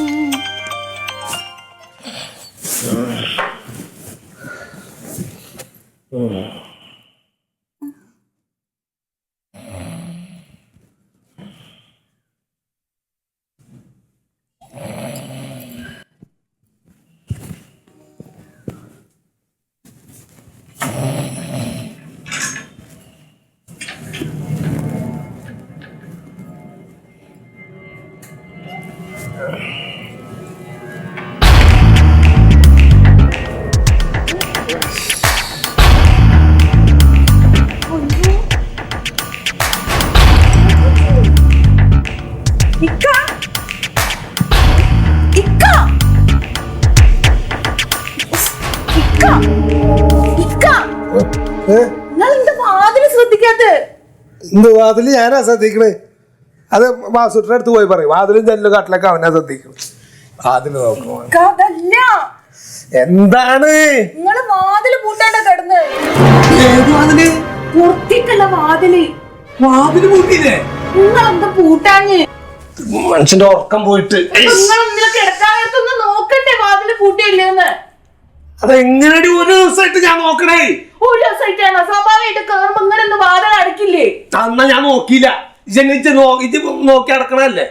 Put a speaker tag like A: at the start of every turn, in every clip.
A: 嗯。
B: 嗯。വാതിൽ ഞാനാ ശ്രദ്ധിക്കണേ. അത് വാസുട്ടിന്റെ അടുത്ത് പോയി പറയും. വാതിലും ജനലും കാട്ടിലൊക്കെ അവനാ ശ്രദ്ധിക്കണം.
A: വാതിൽ നോക്കണം
B: എന്താണ്?
A: നിങ്ങൾ വാതിൽ പൂട്ടാണ്ട കിടന്ന്.
B: ഏത് വാതിൽ?
A: പുറത്തേക്കുള്ള വാതിൽ.
B: വാതിൽ പൂട്ടിയില്ലേ?
A: നിങ്ങൾ എന്താ പൂട്ടാഞ്ഞ്?
B: മനുഷ്യന്റെ ഉറക്കം പോയിട്ട്.
A: നോക്കണ്ടേ വാതിൽ പൂട്ടിയില്ലേന്ന്?
B: അതെങ്ങനെയാടി ഒരു ദിവസമായിട്ട് ഞാൻ നോക്കണേ?
A: ഒരു ദിവസമായിട്ടാണ് സ്വാഭാവികമായിട്ട് കേറുമ്പോ ഇങ്ങനെ ഒന്ന് വാതിൽ അടക്കില്ലേ?
B: അന്നാ ഞാൻ നോക്കിയില്ല. ജനിച്ച് ഇത് നോക്കി അടക്കണല്ലേ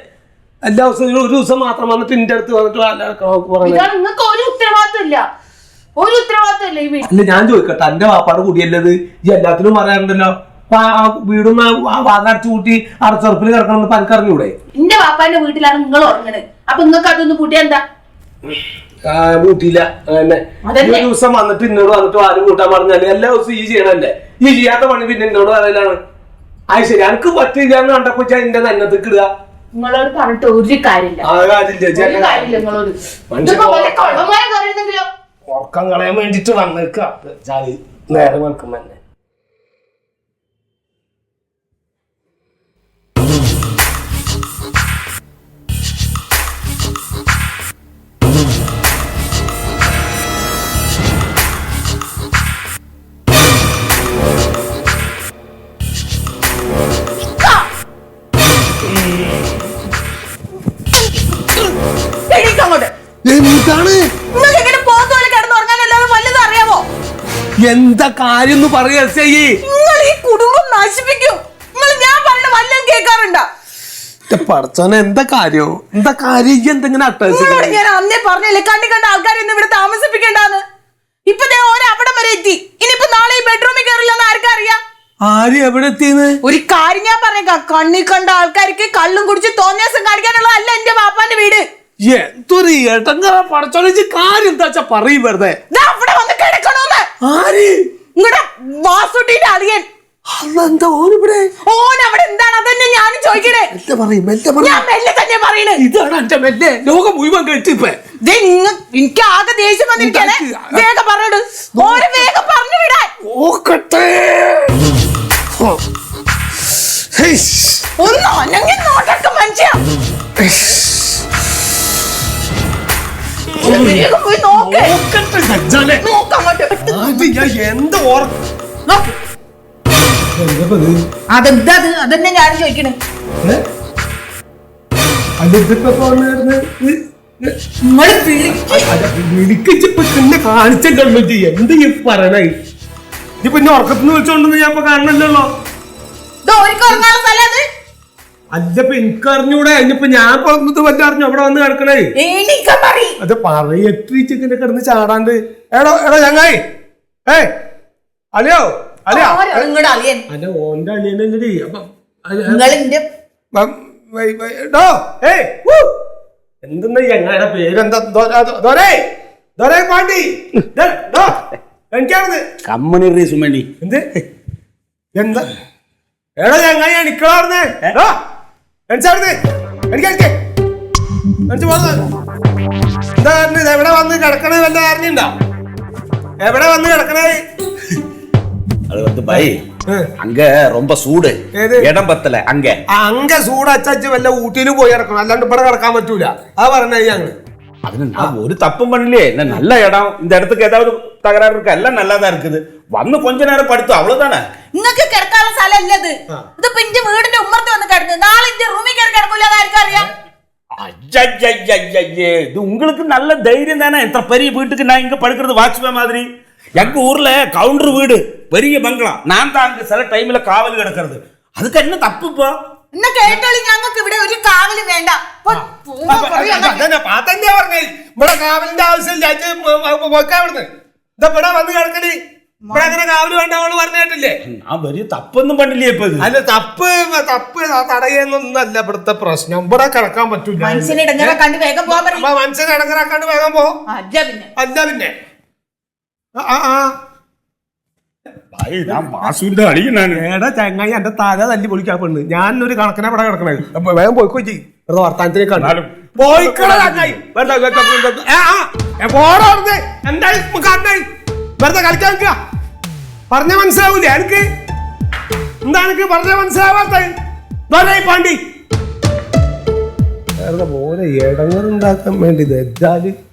B: എല്ലാ ദിവസവും ഒരു ദിവസം മാത്രം വന്നിട്ട് എന്റെ അടുത്ത് വന്നിട്ട്
A: ഇതാണ് നിങ്ങൾക്ക് ഒരു ഉത്തരവാദിത്വം ഇല്ല. ഒരു ഉത്തരവാദിത്വം ഇല്ല ഈ വീട്ടിൽ.
B: അല്ല ഞാൻ ചോദിക്കട്ടെ എന്റെ വാപ്പാട് കൂടിയല്ലത്? ഈ എല്ലാത്തിനും പറയാറുണ്ടല്ലോ. ആ വീടും വാതടച്ചു കൂട്ടി അടച്ചുറപ്പിൽ കിടക്കണം എന്ന് പനക്കറിഞ്ഞൂടെ?
A: എന്റെ വാപ്പാന്റെ വീട്ടിലാണ് നിങ്ങൾ ഉറങ്ങണത്. അപ്പൊ നിങ്ങൾക്ക് അതൊന്ന് കൂട്ടിയാ എന്താ?
B: കൂട്ടിയില്ല. അങ്ങനെ. ഒരു ദിവസം വന്നിട്ട് എന്നോട് വന്നിട്ട് ആരും കൂട്ടാൻ പറഞ്ഞാൽ എല്ലാ ദിവസവും ഈ ചെയ്യണല്ലേ ഈ ചെയ്യാത്ത പണി പിന്നെ എന്നോട് പറയലാണ്. അത് ശരി എനിക്ക് പറ്റില്ല എന്ന് കണ്ടപ്പോ എന്റെ നന്നത്തേക്ക് ഇടുക.
A: നിങ്ങളോട് പറഞ്ഞിട്ട് ഒരു കാര്യമില്ല.
B: ആ
A: ഒരു കാര്യമില്ല നിങ്ങളോട്.
B: മനുഷ്യൻ
A: ഇതിപ്പോ വല്ല കള്ളന്മാരെ പറയുന്നെങ്കിലോ
B: ഉറക്കം കളയാൻ വേണ്ടിട്ട് വന്നേക്കാ. നേരെ വെക്കുമ്പോ തന്നെ. എന്താ കാര്യം എന്ന് പറയാ
A: നിങ്ങൾ ഈ കുടുംബം നശിപ്പിക്കും. നിങ്ങൾ ഞാൻ പറയുന്ന വല്ലതും കേൾക്കാറുണ്ടോ?
B: പടച്ചോനെ എന്താ കാര്യം? എന്താ കാര്യം? എന്തെങ്കിലും അട്ടഹസിക്കണേ
A: ഞാൻ അന്നേ പറഞ്ഞല്ലേ കണ്ടി കണ്ട ആൾക്കാരൊന്നും ഇവിടെ താമസിപ്പിക്കണ്ടെന്ന് ഇപ്പൊ ദേ ഓരോ അവിടം വരെ എത്തി. ഇനിയിപ്പോ നാളെ ഈ ബെഡ്റൂമിൽ കയറില്ലെന്ന് ആർക്കറിയാം
B: ആര് എവിടെ എത്തിയെന്ന്
A: ഒരു കാര്യം ഞാൻ പറഞ്ഞേക്കാം. കണ്ണി കണ്ട ആൾക്കാർക്ക് കള്ളും കുടിച്ച് തോന്നിയാസം കാണിക്കാനുള്ളതല്ല എന്റെ ബാപ്പാന്റെ വീട്.
B: എന്തൊരു ഏട്ടങ്ങറ പടച്ചോനെ കാര്യം എന്താ വെച്ചാ പറയും വെറുതെ.
A: അവിടെ വന്ന് കിടക്കണോന്ന്
B: ആര്?
A: നിങ്ങളുടെ വാസുട്ടിന്റെ അളിയൻ.
B: അതെന്താ ഓനിവിടെ
A: ഓൻ അവിടെ എന്താണ്? അതന്നെ ഞാൻ ചോദിക്കണേ.
B: മെല്ലെ പറയും മെല്ലെ പറയും.
A: ഞാൻ മെല്ലെ തന്നെ പറയണേ.
B: ഇതാണ് എന്റെ മെല്ലെ. ലോകം മുഴുവൻ കഴിച്ചിപ്പേ
A: ദേ ഇങ്ങ എനിക്ക് ആകെ ദേഷ്യം വന്നിരിക്കണേ.
B: ഉണ്ടാക്കി.
A: വേഗം പറഞ്ഞിട് ഓരെ വേഗം പറഞ്ഞു വിടാൻ.
B: ഓക്കട്ടെ ഹോ. ഹെയ്ഷ്.
A: ഒന്ന് നോട്ടൊക്കെ മനുഷ്യ. വേഗം പോയി നോക്ക്.
B: ഓക്കട്ടെ സജ്ജാനെ.
A: നോക്ക് അങ്ങോട്ട്
B: അത് ഞാൻ എന്ത് ഓർ
A: നോക്ക്
B: എന്താ ഇത്?
A: അതെന്താ അത് അതന്നെ ഞാൻ ചോദിക്കണേ.
B: ഏ? അതിപ്പോ പോന്നായിരുന്നു. ഇത് ഇത്
A: നിങ്ങൾ വിളിക്ക്.
B: അല്ല, വിളിക്കിച്ചിപ്പോ എന്നെ കാണിച്ചല്ലോ എന്ത് ഈ പറയണേ? ഉറക്കത്തിന് വിളിച്ചോണ്ടെന്ന് ഞാൻ ഇപ്പൊ കാണണല്ലോ
A: ഇത് ഓർക്ക് ഉറങ്ങാനുള്ള സ്ഥലം അത്?
B: അല്ലപ്പോ എനിക്ക് അറിഞ്ഞൂടെ ഇനിയിപ്പോ ഞാൻ പറഞ്ഞത് വല്ല അറിഞ്ഞു? അവിടെ വന്ന് കിടക്കണേ?
A: അത് പറയും
B: അത് പറയട്ടിച്ചിങ്ങനെ കിടന്ന് ചാടാണ്ട്. എടോ എടോ ഞങ്ങായി ഏ അലിയോ അലിയോ അല്ല ഓന്റെ എടോ, എന്തെന്നാ പേരെന്താ ദോരേ ദോരേ പാണ്ടി.
C: സുമണി
B: എന്ത്? എന്താ? എടാ ചങ്ങായി എണിക്കളാർന്ന് എനിച്ചാർന്ന് എവിടെ വന്ന് കിടക്കണേ വല്ല അറിഞ്ഞിണ്ടോ എവിടെ വന്ന് കിടക്കണേ
C: அது வந்து பை
B: ഏ.
C: அங்க ரொம்ப சூடு
B: எது?
C: இடம் பத்தல அங்க
B: അങ്ക സൂടച്ചു വല്ല ഊട്ടിയിൽ പോയി കിടക്കണം അല്ലാണ്ട് ഇവിടെ കിടക്കാൻ പറ്റൂല ആ പറഞ്ഞ ഞങ്ങള്
C: அது நான் ஒரு தப்பும் பண்ணலையே என்ன நல்ல இடம் இந்த இடத்துக்கு ஏதாவது தகராறு இருக்கு எல்லாம் நல்லா தான் இருக்குது வந்து கொஞ்ச நேரம் படுத்து அவ்வளவுதானே
A: നിങ്ങൾക്ക് കിടക്കാനുള്ള സ്ഥലമല്ല ഇത് ഇതിപ്പോ എന്റെ വീടിന്റെ ഉമ്മർത്ത് വന്ന് കിടന്നു നാളെ എന്റെ റൂമിൽ കയറി കിടക്കൂല ആർക്കും അറിയാം
C: ஐயையையையே, இது உங்களுக்கு நல்ல தைரியம் தானே இத்தனை பெரிய வீட்டுக்கு நான் இங்க படுக்கிறது வாட்ச்மேன் மாதிரி எங்க ஊர்ல கவுண்டர் வீடு பெரிய பங்களா நான் தான் அங்க சில டைம்ல காவல் கிடக்கிறது அதுக்கு என்ன தப்பு இப்போ
A: എന്നാ കേട്ടോളി ഞങ്ങൾക്ക് ഇവിടെ ഒരു കാവലും വേണ്ട പോ, പോവാ, കുറേ അങ്ങ്
B: അതന്നെ പാത്തന്നെ പറഞ്ഞേ ഇവിടെ കാവലിന്റെ ആവശ്യമില്ല പോക്കാൻ ഇവിടുന്ന് ഇതാ ഇവിടെ വന്ന്
C: കിടക്കൽ ആ വലിയ തപ്പൊന്നും പണ്ടില്ലേ ഇത്?
B: അല്ല തപ്പ് തപ്പ് തടയുന്നൊന്നല്ല ഇവിടുത്തെ പ്രശ്നം. ഇവിടെ കിടക്കാൻ പറ്റൂല.
A: മനുഷ്യനെ വേഗം
B: പോകാൻ വേഗം പോ.
A: അല്ല പിന്നെ.
B: അല്ല പിന്നെ. ആ,
C: ഞാൻ
B: എടാ ചങ്ങായി എന്റെ തല തല്ലി പൊളിക്കാ പെണ്ണ്. ഞാനൊരു കണക്കിനെ ഇവിടെ കിടക്കണത്. വേഗം പോയിക്കോ ചെയ്യ് വെറുതെ കണ്ടാലും
C: എന്നാലും-
B: ചങ്ങായി. ആ. കളിക്കാൻ പറഞ്ഞ മനസ്സിലാവൂലേ? എനിക്ക് എന്താ എനിക്ക് പറഞ്ഞ മനസ്സിലാവാത്ത പാണ്ടി. വെറുതെ പോലെ ഇടങ്ങളുണ്ടാക്കാൻ വേണ്ടി ദജ്ജാൽ
D: ഇത് അടിയുടെ